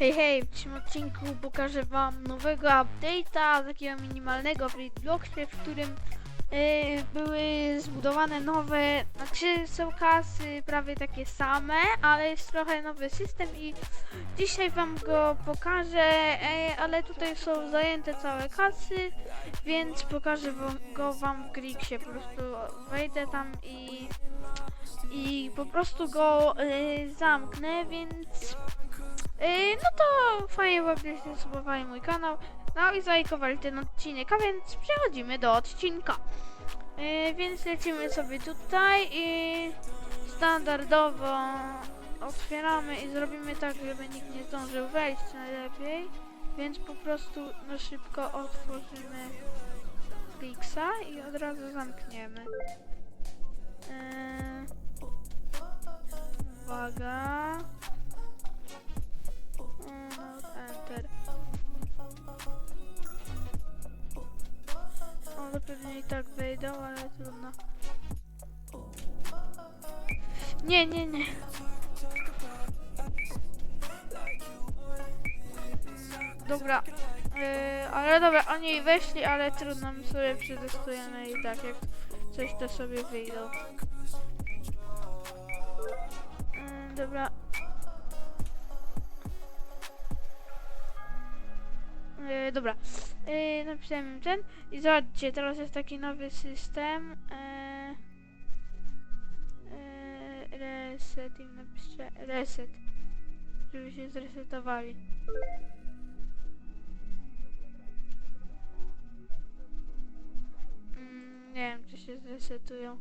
Hej, hej, w tym odcinku pokażę wam nowego update'a, takiego minimalnego w Robloxie, w którym y, były zbudowane nowe, znaczy są kasy prawie takie same, ale jest trochę nowy system i dzisiaj wam go pokażę, e, ale tutaj są zajęte całe kasy, więc pokażę go wam w Grixie, po prostu wejdę tam i i po prostu go y, zamknę, więc Yy, no to fajnie, byście subowali mój kanał, no i zajkowali ten odcinek, a więc przechodzimy do odcinka. Yy, więc lecimy sobie tutaj i standardowo otwieramy i zrobimy tak, żeby nikt nie zdążył wejść najlepiej. Więc po prostu na szybko otworzymy Pixa i od razu zamkniemy. Yy, uwaga. I tak wejdą, ale trudno. Nie, nie, nie. Dobra. Yy, ale dobra, oni weszli, ale trudno, my sobie przetestujemy i tak jak coś to sobie wyjdą. Yy, dobra. Yy, dobra, yy, napisałem ten i zobaczcie, teraz jest taki nowy system. Yy, yy, reset im napiszę, reset, żeby się zresetowali. Mm, nie wiem, czy się zresetują.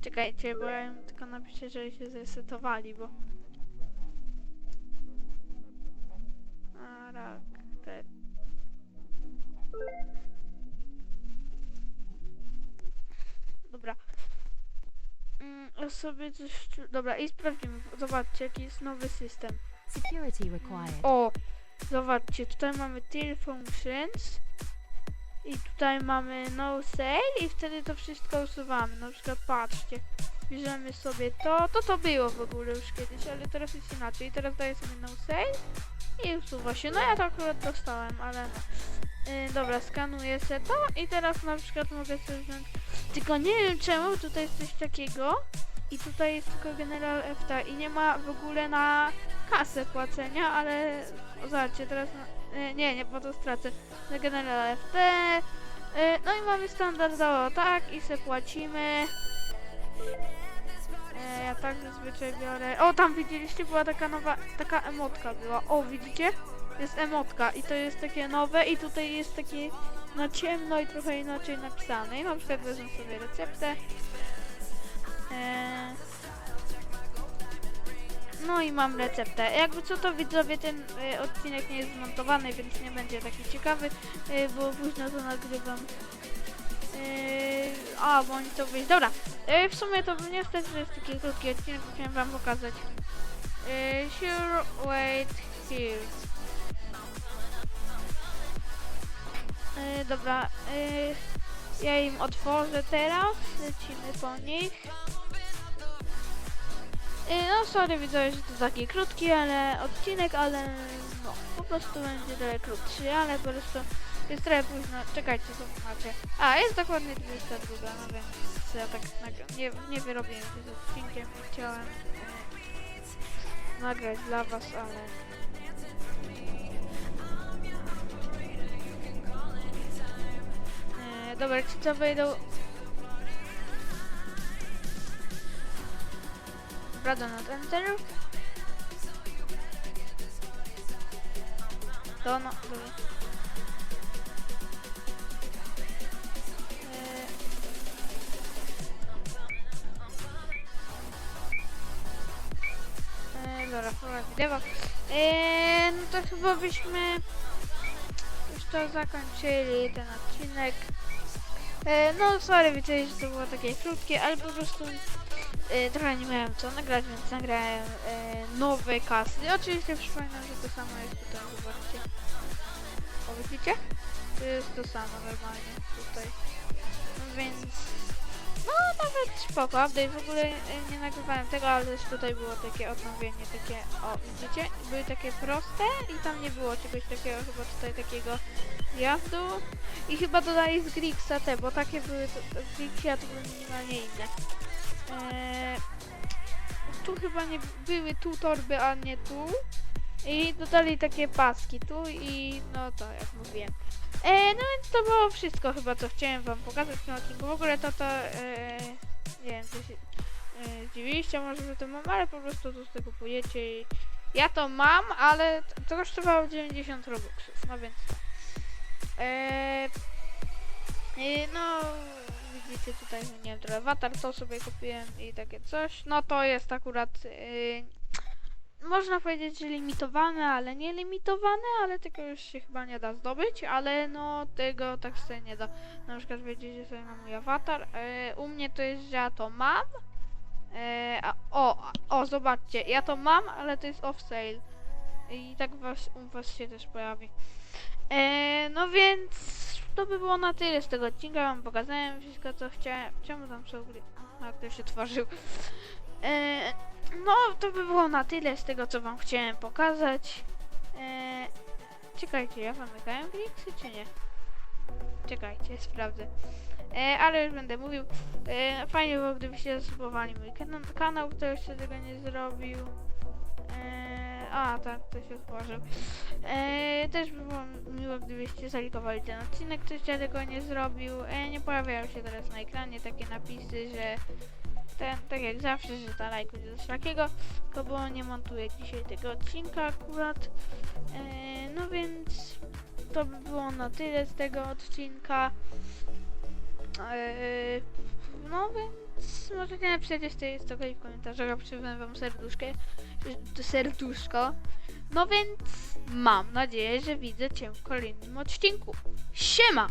Czekajcie, bo ja im tylko napiszę, że się zresetowali, bo... Sobie coś... Dobra, i sprawdzimy. Zobaczcie, jaki jest nowy system. Security required. O! Zobaczcie, tutaj mamy till functions. I tutaj mamy no sale i wtedy to wszystko usuwamy. Na przykład patrzcie. Bierzemy sobie to. To to było w ogóle już kiedyś, ale teraz jest inaczej. Teraz daję sobie no sale i usuwa się. No ja to akurat dostałem, ale no. Yy, dobra, skanuję se to i teraz na przykład mogę sobie wziąć. Tylko nie wiem czemu tutaj jest coś takiego. I tutaj jest tylko General FT i nie ma w ogóle na kasę płacenia, ale o, zobaczcie, teraz na, nie, nie, bo to stracę. Na General FT. E, no i mamy standardowo tak i se płacimy. E, ja tak zazwyczaj biorę. O, tam widzieliście, była taka nowa, taka emotka była. O, widzicie? Jest emotka i to jest takie nowe i tutaj jest takie na ciemno i trochę inaczej napisane. I na przykład wezmę sobie receptę. E, no i mam receptę. Jakby co to widzowie, ten y, odcinek nie jest zmontowany, więc nie będzie taki ciekawy, y, bo późno to nagrywam. Y, a, bo oni to wyjść. Dobra, y, w sumie to niestety to jest taki krótki odcinek, chciałem wam pokazać. Sure, wait, here. Dobra, ja im otworzę teraz, lecimy po nich. Y, No sorry widzowie, że to taki krótki, ale odcinek, ale no po prostu będzie trochę krótszy, ale po prostu jest trochę późno. Czekajcie, zobaczcie. A, jest dokładnie 22, no więc ja tak nie, nie wyrobiłem się z odcinkiem, chciałem e, nagrać dla was, ale... E, dobra, ci co wejdą Dobra, not enter. To no, dobra. Eee, eee, dobra, chyba wideo. Eee, no to chyba byśmy już to zakończyli ten odcinek. Eee, no sorry, widzę, że to było takie krótkie, ale po prostu e, trochę nie miałem co nagrać, więc nagrałem e, nowe kasy. Oczywiście przypominam, że to samo jest tutaj, zobaczcie. O, widzicie? To jest to samo normalnie tutaj. No więc No nawet spoko, update w ogóle e, nie nagrywałem tego, ale też tutaj było takie odnowienie, takie, o widzicie, były takie proste i tam nie było czegoś takiego, chyba tutaj takiego jazdu i chyba dodali z Grixa te, bo takie były, to- w Grixie, a to były minimalnie inne. Eee, tu chyba nie były tu torby, a nie tu. I dodali takie paski tu i no to jak mówiłem. E, no więc to było wszystko chyba co chciałem wam pokazać w tym odcinku. W ogóle to to e, nie wiem, co się e, zdziwiliście może, że to mam, ale po prostu to sobie kupujecie i ja to mam, ale to kosztowało 90 robuxów, no więc e, e, no widzicie tutaj, nie wiem, awatar, to sobie kupiłem i takie coś. No to jest akurat e, można powiedzieć, że limitowane, ale nie limitowane, ale tego już się chyba nie da zdobyć, ale no tego tak sobie nie da. Na przykład wiedzieć sobie na mój awatar. E, u mnie to jest, że ja to mam. E, a, o, o, zobaczcie, ja to mam, ale to jest off sale. I tak was, u was się też pojawi. E, no więc to by było na tyle z tego odcinka. Wam pokazałem wszystko co chciałem. Czemu tam są gry? A ktoś się tworzył. E, no, to by było na tyle z tego, co wam chciałem pokazać. E, czekajcie, ja zamykałem Glixy, czy nie? Czekajcie, sprawdzę. E, ale już będę mówił. E, fajnie było, gdybyście zasubowali mój kana kanał, kto jeszcze tego nie zrobił. E, a, tak, to się otworzył. E, też by było miło, gdybyście zalikowali ten odcinek, ktoś tego nie zrobił. E, nie pojawiają się teraz na ekranie takie napisy, że ten, tak jak zawsze, że ta lajku jest coś takiego, tylko bo nie montuję dzisiaj tego odcinka akurat. E, no więc to by było na tyle z tego odcinka. E, no więc możecie napisać jeszcze jest okej w komentarzach, a przypomnę wam serduszkę, serduszko. No więc mam nadzieję, że widzę cię w kolejnym odcinku. Siema!